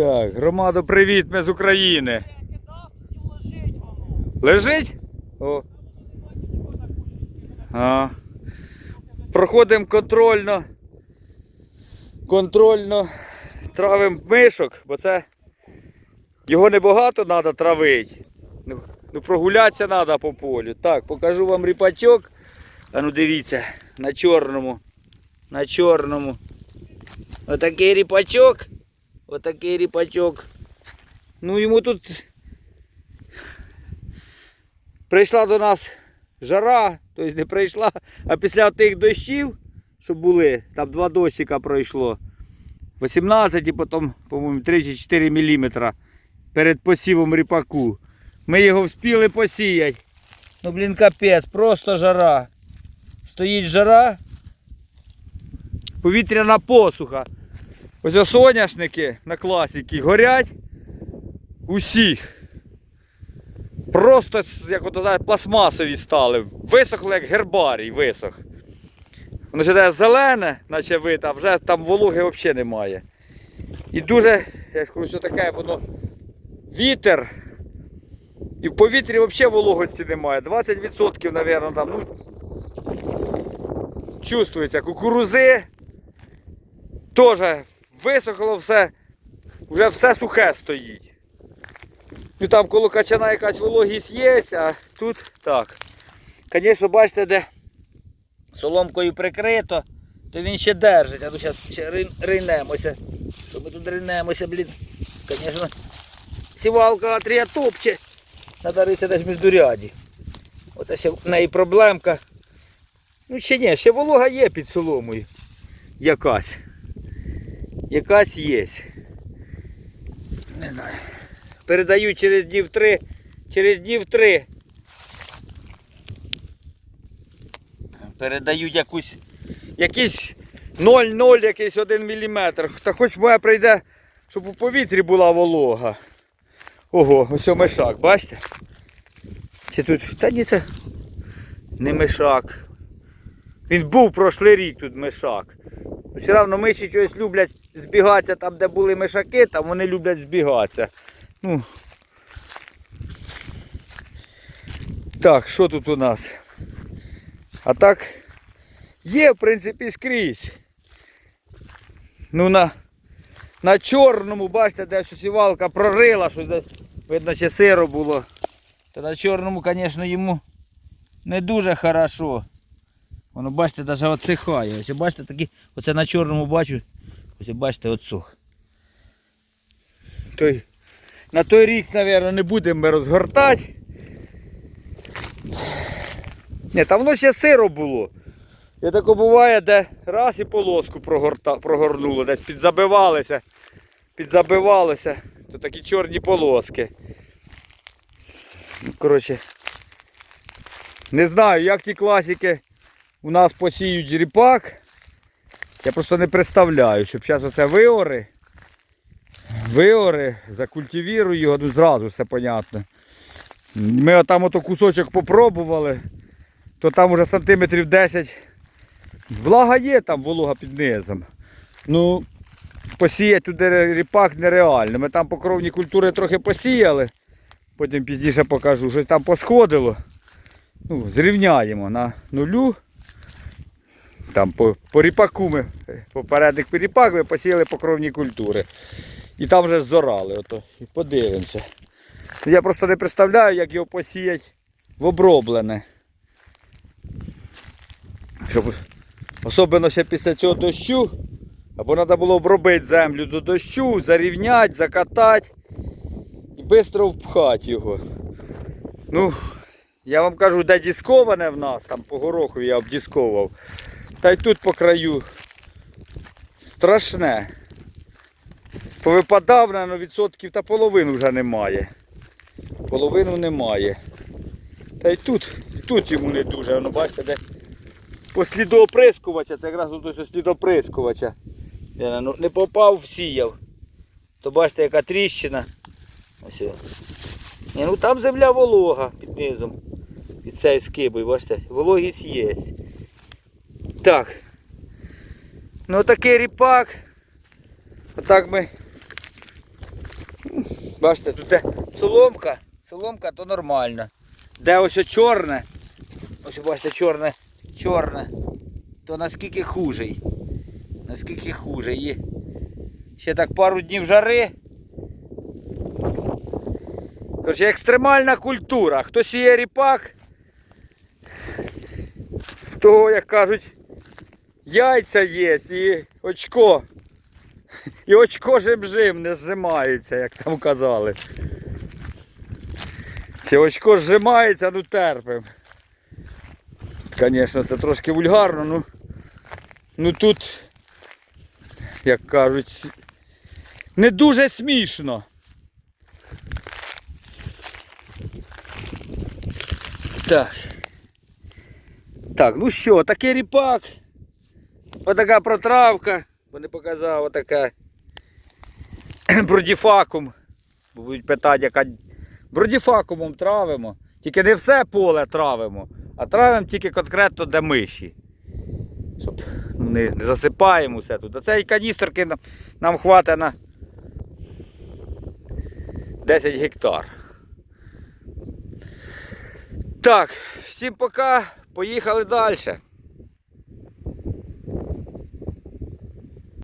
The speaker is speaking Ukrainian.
Так, громадо, привіт, ми з України. лежить. О. А. Проходимо контрольно. Контрольно травим мишок, бо це його небагато треба травити. Ну, ну прогулятися треба по полю. Так, покажу вам ріпачок. А ну дивіться, на чорному. На чорному. Отакий ріпачок. Отакий ріпачок. Ну йому тут прийшла до нас жара, тобто не прийшла, а після тих дощів, що були, там два дощика пройшло. 18 і потім, по-моєму, 3 чи 4 мм перед посівом ріпаку. Ми його вспіли посіяти. Ну, блін, капець, просто жара. Стоїть жара, повітряна посуха. Ось ось соняшники на класіки горять усіх. Просто як от знаєте, пластмасові стали. Висохли як гербарій, висох. Воно ще таке зелене, наче вид, а вже там вологи взагалі немає. І дуже, я ж кажу, що таке воно вітер. І в повітрі взагалі вологості немає. 20%, мабуть, там, ну. Чувствується. Кукурузи. Теж висохло все. Вже все сухе стоїть. Ну там коло качана якась вологість є, а тут так. Звісно, бачите, де соломкою прикрито, то він ще держить. А ну зараз ще ринемося. Що ми тут ринемося, блін. Звісно, сівалка атрія топче. Треба ритися десь міждуряді. Оце ще в неї проблемка. Ну ще ні, ще волога є під соломою. Якась. Якась є. Не знаю. Передаю через днів три. Через днів три. Передають якусь. Якийсь 0,0, якийсь 1 мм. Та хоч моя прийде, щоб у повітрі була волога. Ого, ось о мишак, бачите? Чи тут. Та ні, це не мишак. Він був прошлий рік тут мишак. Все одно миші щось люблять збігатися там, де були мишаки, там вони люблять збігатися. Ну. Так, що тут у нас? А так є, в принципі, скрізь. Ну на, на чорному, бачите, де сівалка прорила, щось десь, видно, ще сиро було. То на чорному, звісно, йому не дуже хорошо. Воно, бачите, навіть отсихає. Ось бачите, такі, оце на чорному бачу, ось бачите, отсух. Той, на той рік, мабуть, не будемо розгортати. Ні, там воно ще сиро було. І тако буває, де раз і полоску прогорта, прогорнуло, десь підзабивалися, підзабивалося, то такі чорні полоски. Коротше, не знаю, як ті класики у нас посіють ріпак. Я просто не представляю, щоб зараз оце виори. Виори, закультивірую його, ну зразу все понятно. Ми отам ото кусочок попробували, то там уже сантиметрів 10. Влага є там, волога під низом. Ну, посіяти туди ріпак нереально. Ми там покровні культури трохи посіяли. Потім пізніше покажу, що там посходило. Ну, зрівняємо на нулю. Там по, по ріпаку ми, попередник ріпак ми посіяли покровні культури. І там вже зорали. Ото. І подивимося. Я просто не представляю, як його посіять в оброблене. Щоб особливо ще після цього дощу. Або треба було обробити землю до дощу, зарівняти, закатати і швидко впхати його. Ну, я вам кажу, де дісковане в нас, там по гороху я обдісковував. Та й тут по краю страшне. Повипадав, наверное, відсотків та половину вже немає. Половину немає. Та й тут, тут йому не дуже. Воно бачите, де по сліду оприскувача, це якраз ось слід оприскувача. Я ну, не попав, всіяв. То бачите, яка тріщина. Ось. Ні, ну там земля волога під низом. Під цією скибою, бачите, вологість є. Так. Ну такий ріпак. Отак ми Бачите, тут соломка, соломка то нормально. Де ось чорне, ось бачите, чорне, чорне, то наскільки хужий. Наскільки хуже. І ще так пару днів жари. Короче, екстремальна культура. Хто сіє ріпак, в того, як кажуть, яйця є і очко. І очко жим-жим не зжимається, як там казали. Це очко зжимається, ну терпим. Звісно, це трошки вульгарно, ну, ну тут, як кажуть, не дуже смішно. Так. Так, ну що, такий ріпак. Отака протравка. Бо не показав, отака. Бродіфакум. Бо Будуть питати, яка бродіфакумом травимо. Тільки не все поле травимо, а травимо тільки конкретно де миші. Щоб ну, не, не засипаємо все тут. А цієї каністерки нам, нам хватить на 10 гектар. Так, всім пока. Поїхали далі.